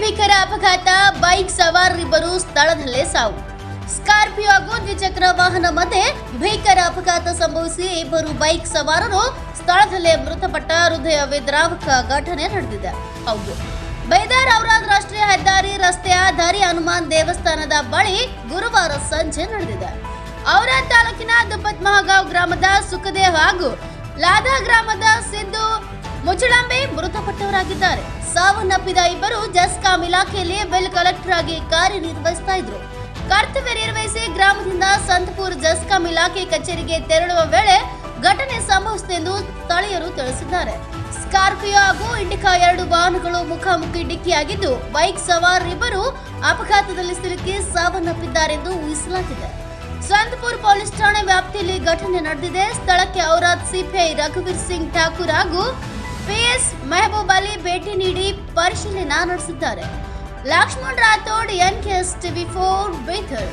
ಭೀಕರ ಅಪಘಾತ, ಬೈಕ್ ಸವಾರರಿಬ್ಬರು ಸ್ಥಳದಲ್ಲೇ ಸಾವು. ಸ್ಕಾರ್ಪಿಯೋ ಹಾಗೂ ದ್ವಿಚಕ್ರ ವಾಹನ ಮಧ್ಯೆ ಭೀಕರ ಅಪಘಾತ ಸಂಭವಿಸಿ ಇಬ್ಬರು ಬೈಕ್ ಸವಾರರು ಸ್ಥಳದಲ್ಲೇ ಮೃತಪಟ್ಟ ಹೃದಯ ವಿದ್ರಾವಕ ಘಟನೆ ನಡೆದಿದೆ. ಹೌದು. ಬೈದಾರ್ ಔರಾದ್ ರಾಷ್ಟ್ರೀಯ ಹೆದ್ದಾರಿ ರಸ್ತೆಯ ದಾರಿ ಹನುಮಾನ್ ದೇವಸ್ಥಾನದ ಬಳಿ ಗುರುವಾರ ಸಂಜೆ ನಡೆದಿದೆ. ಔರಾದ್ ತಾಲೂಕಿನ ದುಪ್ಪತ್ ಮಹಗಾವ್ ಗ್ರಾಮದ ಸುಖದೇವ್ ಹಾಗೂ ಲಾದಾ ಗ್ರಾಮದ ಸಿದ್ದು ಮುಚ್ಚಳಂಬೆ ಮೃತಪಟ್ಟವರಾಗಿದ್ದಾರೆ. ಸಾವನ್ನಪ್ಪಿದ ಇಬ್ಬರು ಜಸ್ಕಾಂ ಇಲಾಖೆಯಲ್ಲಿ ಬಿಲ್ ಕಲೆಕ್ಟರ್ ಆಗಿ ಕಾರ್ಯನಿರ್ವಹಿಸ್ತಾ ಇದ್ರು. ಕರ್ತವ್ಯ ನಿರ್ವಹಿಸಿ ಗ್ರಾಮದಿಂದ ಸಂತಪುರ್ ಜಸ್ಕಾಂ ಇಲಾಖೆ ಕಚೇರಿಗೆ ತೆರಳುವ ವೇಳೆ ಘಟನೆ ಸಂಭವಿಸಿದೆ ಎಂದು ಸ್ಥಳೀಯರು ತಿಳಿಸಿದ್ದಾರೆ. ಸ್ಕಾರ್ಪಿಯೋ ಹಾಗೂ ಇಂಡಿಕಾ ಎರಡು ವಾಹನಗಳು ಮುಖಾಮುಖಿ ಡಿಕ್ಕಿಯಾಗಿದ್ದು, ಬೈಕ್ ಸವಾರರಿಬ್ಬರು ಅಪಘಾತದಲ್ಲಿ ಸಿಲುಕಿ ಸಾವನ್ನಪ್ಪಿದ್ದಾರೆಂದು ಊಹಿಸಲಾಗಿದೆ. ಸಂತಪುರ್ ಪೊಲೀಸ್ ಠಾಣೆ ವ್ಯಾಪ್ತಿಯಲ್ಲಿ ಘಟನೆ ನಡೆದಿದೆ. ಸ್ಥಳಕ್ಕೆ ಔರಾದ್ ಸಿಪಿಐ ರಘುವೀರ್ ಸಿಂಗ್ ಠಾಕೂರ್ ಹಾಗೂ ಪಿಎಸ್ ಮೆಹಬೂಬ್ ಅಲಿ ಭೇಟಿ ನೀಡಿ ಪರಿಶೀಲನೆ ನಡೆಸಿದ್ದಾರೆ. Laxman Rathod NKS TV for Bidar